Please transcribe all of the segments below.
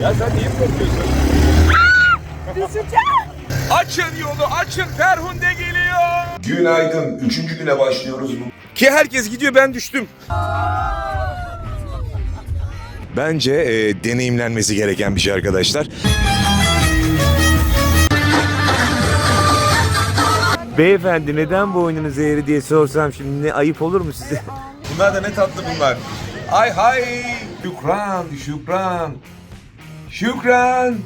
Ya sen niye korkuyorsun? Düşeceğim. Açın yolu açın Ferhunde geliyor. Günaydın. Üçüncü güne başlıyoruz bu. Ki herkes gidiyor ben düştüm. Bence e, deneyimlenmesi gereken bir şey arkadaşlar. Beyefendi neden bu oyununuz eğri diye sorsam şimdi ne ayıp olur mu size? Bunlar da ne tatlı bunlar. Ay hay. Şükran, şükran. Şükran.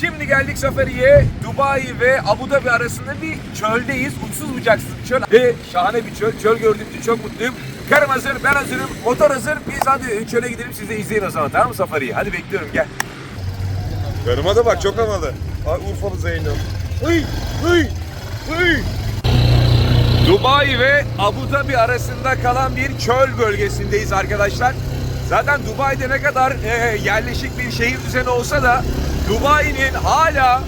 Şimdi geldik safariye. Dubai ve Abu Dhabi arasında bir çöldeyiz. Uçsuz bucaksız bir çöl. Ve şahane bir çöl. Çöl gördüğüm için çok mutluyum. Karım hazır, ben hazırım. Motor hazır. Biz hadi çöle gidelim. Siz de izleyin o zaman tamam mı safariyi? Hadi bekliyorum gel. Karıma da bak çok havalı. Ay Urfalı Zeynep. Hıy, hıy, hıy. Dubai ve Abu Dhabi arasında kalan bir çöl bölgesindeyiz arkadaşlar. Zaten Dubai'de ne kadar e, yerleşik bir şehir düzeni olsa da Dubai'nin hala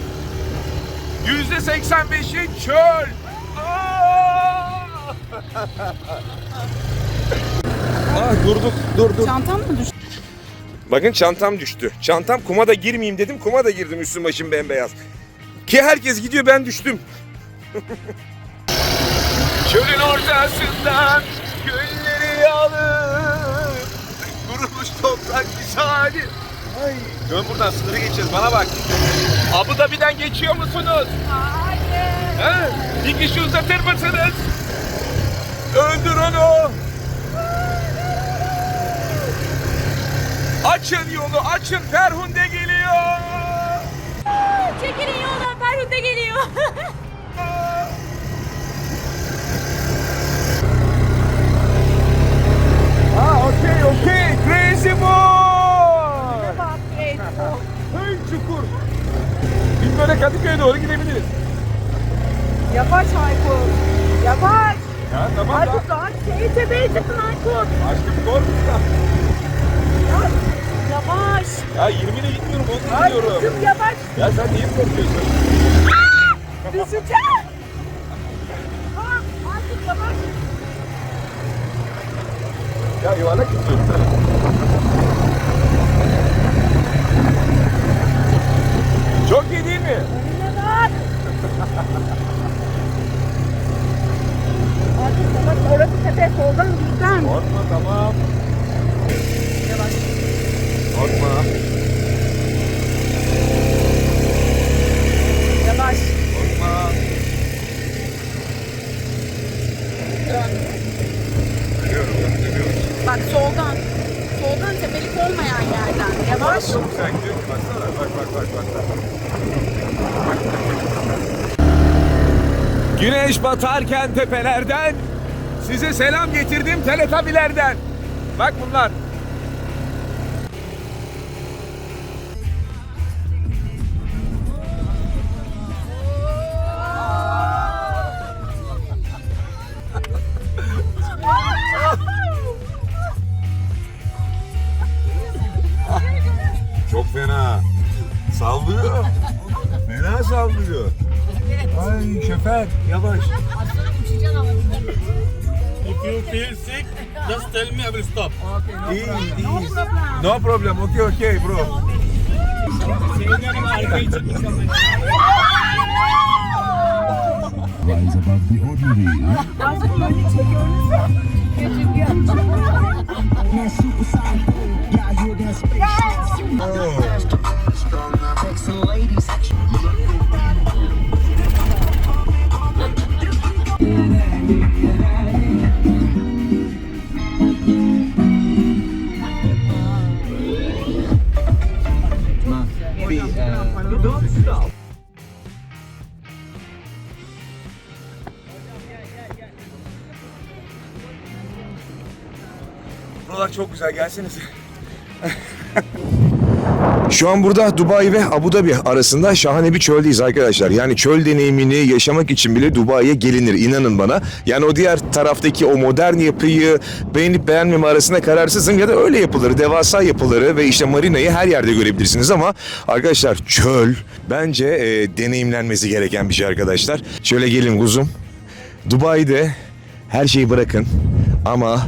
yüzde 85'i çöl. Ah durduk, dur dur. Çantam mı düştü? Bakın çantam düştü. Çantam kuma da girmeyeyim dedim. Kuma da girdim üstüm başım bembeyaz. Ki herkes gidiyor ben düştüm. Çölün ortasından toprak misali. Ay. Dön buradan sınırı geçeceğiz bana bak. Abu Dhabi'den geçiyor musunuz? Hayır. He? Bir kişi uzatır mısınız? Öldür onu. Açın yolu açın Ferhunde geliyor. Çekilin yoldan Ferhunde geliyor. Ha okey okey crazy boy. Bak Beyto. Hey çukur. Biz böyle Kadıköy'e doğru gidebiliriz. Yavaş Aykut. Yavaş. Ya tamam da. Aykut daha şey tepeye çıkın Aykut. Aşkım korkma. Yavaş. Yavaş. Ya 20'le gitmiyorum 10'da gidiyorum. Aykut'um yavaş. Ya sen niye korkuyorsun? Düşeceğim. Ha, Aykut yavaş. Ya yuvarlak gidiyorum sana. Çok iyi değil mi? Önüne bak. Aykut yavaş. Orası tepe. Soldan gideceğim. Korkma tamam. Yavaş. Korkma. Yavaş. Korkma. Dön. Görüyorum ben görüyorum. Bak soldan. Soldan tepelik olmayan yerden. Yavaş. Çok güzel gidiyorsun baksana. Bak bak bak bak. bak. Güneş batarken tepelerden size selam getirdim teletabilerden. Bak bunlar. Çok fena. Sallıyor. Fena sallıyor. Ay şoför yavaş. If you feel sick, just tell me, I will stop. İyi iyi. No problem. Okay okay bro. rise above the ordinary. That supersonic boom, yeah, you're spaceship. Sexy Çok güzel gelsenize. Şu an burada Dubai ve Abu Dhabi arasında şahane bir çöldeyiz arkadaşlar. Yani çöl deneyimini yaşamak için bile Dubai'ye gelinir inanın bana. Yani o diğer taraftaki o modern yapıyı beğenip beğenmeme arasında kararsızım ya da öyle yapıları, devasa yapıları ve işte marinayı her yerde görebilirsiniz ama arkadaşlar çöl bence e, deneyimlenmesi gereken bir şey arkadaşlar. Şöyle gelin kuzum. Dubai'de her şeyi bırakın ama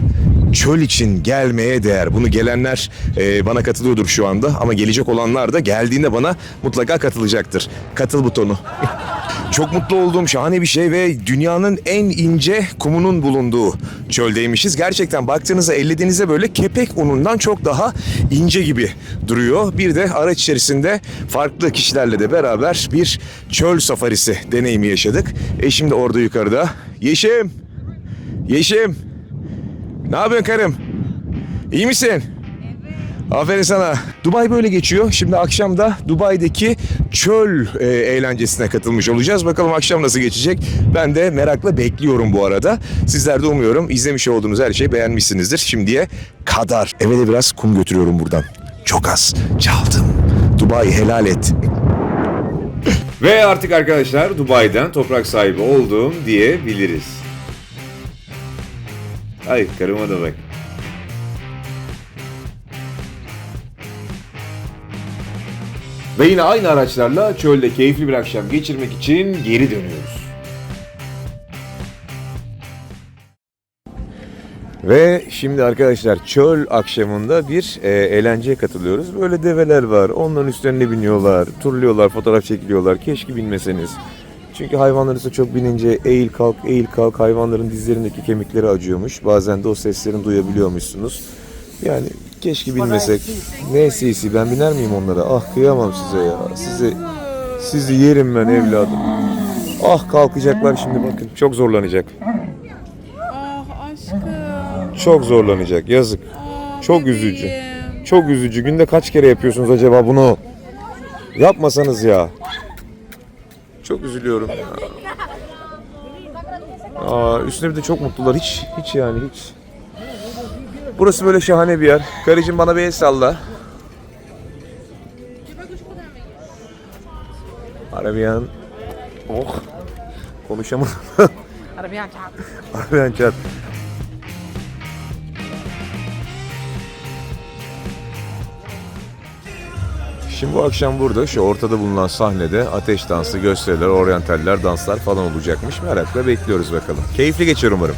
çöl için gelmeye değer. Bunu gelenler e, bana katılıyordur şu anda ama gelecek olanlar da geldiğinde bana mutlaka katılacaktır. Katıl butonu. Çok mutlu olduğum şahane bir şey ve dünyanın en ince kumunun bulunduğu çöldeymişiz. Gerçekten baktığınızda ellediğinizde böyle kepek unundan çok daha ince gibi duruyor. Bir de araç içerisinde farklı kişilerle de beraber bir çöl safarisi deneyimi yaşadık. Eşim de orada yukarıda. Yeşim! Yeşim! Ne yapıyorsun karım? İyi misin? Aferin sana. Dubai böyle geçiyor. Şimdi akşam da Dubai'deki çöl e, eğlencesine katılmış olacağız. Bakalım akşam nasıl geçecek? Ben de merakla bekliyorum bu arada. Sizler de umuyorum izlemiş olduğunuz her şeyi beğenmişsinizdir. Şimdiye kadar. Eve de biraz kum götürüyorum buradan. Çok az. Çaldım. Dubai helal et. Ve artık arkadaşlar Dubai'den toprak sahibi oldum diyebiliriz. Ay karıma da bak. Ve yine aynı araçlarla çölde keyifli bir akşam geçirmek için geri dönüyoruz. Ve şimdi arkadaşlar çöl akşamında bir e, eğlenceye katılıyoruz. Böyle develer var. Onların üstlerine biniyorlar, turluyorlar, fotoğraf çekiliyorlar. Keşke binmeseniz. Çünkü hayvanlar üstüne çok binince eğil kalk eğil kalk hayvanların dizlerindeki kemikleri acıyormuş. Bazen de o seslerini duyabiliyormuşsunuz. Yani keşke binmesek. Ne sesi ben biner miyim onlara? Ah kıyamam size ya. Size sizi yerim ben evladım. Ah kalkacaklar şimdi bakın. Çok zorlanacak. Ah aşkım. Çok zorlanacak. Yazık. Ah, Çok üzücü. Çok üzücü. Günde kaç kere yapıyorsunuz acaba bunu? Yapmasanız ya. Çok üzülüyorum. ya. Aa, üstüne bir de çok mutlular. Hiç, hiç yani hiç. Burası böyle şahane bir yer. Karıcığım bana bir el salla. Arabiyan. Oh. Konuşamadım. Arabiyan çarptı. Arabiyan çat. Şimdi bu akşam burada şu ortada bulunan sahnede ateş dansı, gösteriler, oryantaller, danslar falan olacakmış. Merakla bekliyoruz bakalım. Keyifli geçer umarım.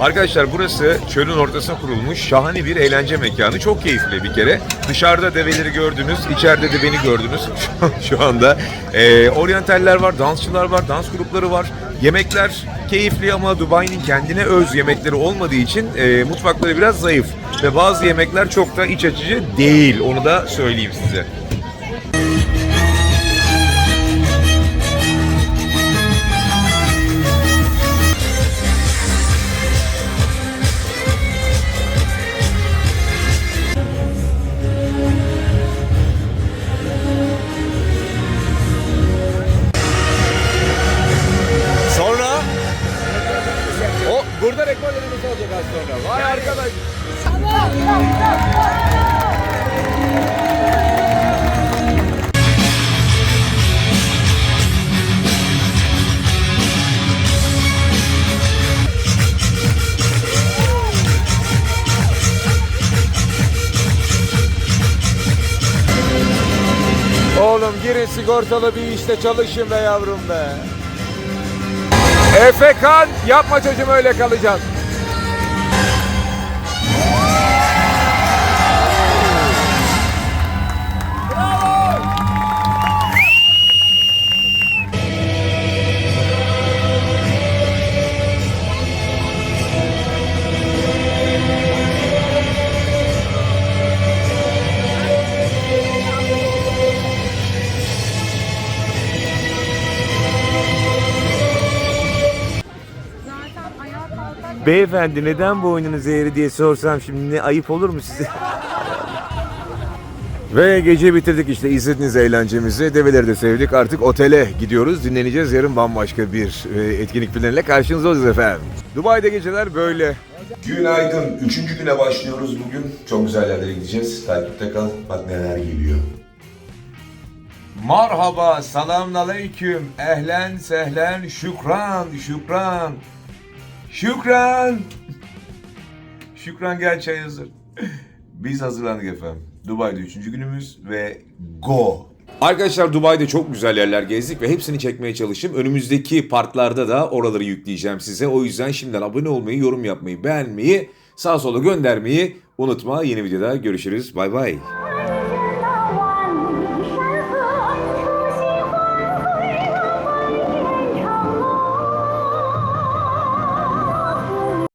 Arkadaşlar burası çölün ortasına kurulmuş şahane bir eğlence mekanı. Çok keyifli bir kere. Dışarıda develeri gördünüz, içeride de beni gördünüz şu, anda. Ee, oryantaller var, dansçılar var, dans grupları var. Yemekler keyifli ama Dubai'nin kendine öz yemekleri olmadığı için e, mutfakları biraz zayıf. Ve bazı yemekler çok da iç açıcı değil. Onu da söyleyeyim size. Sigortalı bir işte çalışın be yavrum be. Efekan yapma çocuğum öyle kalacaksın. Beyefendi neden boynunuz eğri diye sorsam şimdi ne ayıp olur mu size? Ve gece bitirdik işte izlediniz eğlencemizi. Develeri de sevdik. Artık otele gidiyoruz. Dinleneceğiz. Yarın bambaşka bir e, etkinlik planıyla karşınızda olacağız efendim. Dubai'de geceler böyle. Günaydın. Üçüncü güne başlıyoruz bugün. Çok güzel yerlere gideceğiz. Takipte kal. Bak neler geliyor. Merhaba, selamun aleyküm. Ehlen, sehlen, şükran, şükran. Şükran. Şükran gel çay hazır. Biz hazırlandık efendim. Dubai'de üçüncü günümüz ve go. Arkadaşlar Dubai'de çok güzel yerler gezdik ve hepsini çekmeye çalıştım. Önümüzdeki parklarda da oraları yükleyeceğim size. O yüzden şimdiden abone olmayı, yorum yapmayı, beğenmeyi, sağ sola göndermeyi unutma. Yeni videoda görüşürüz. Bay bay.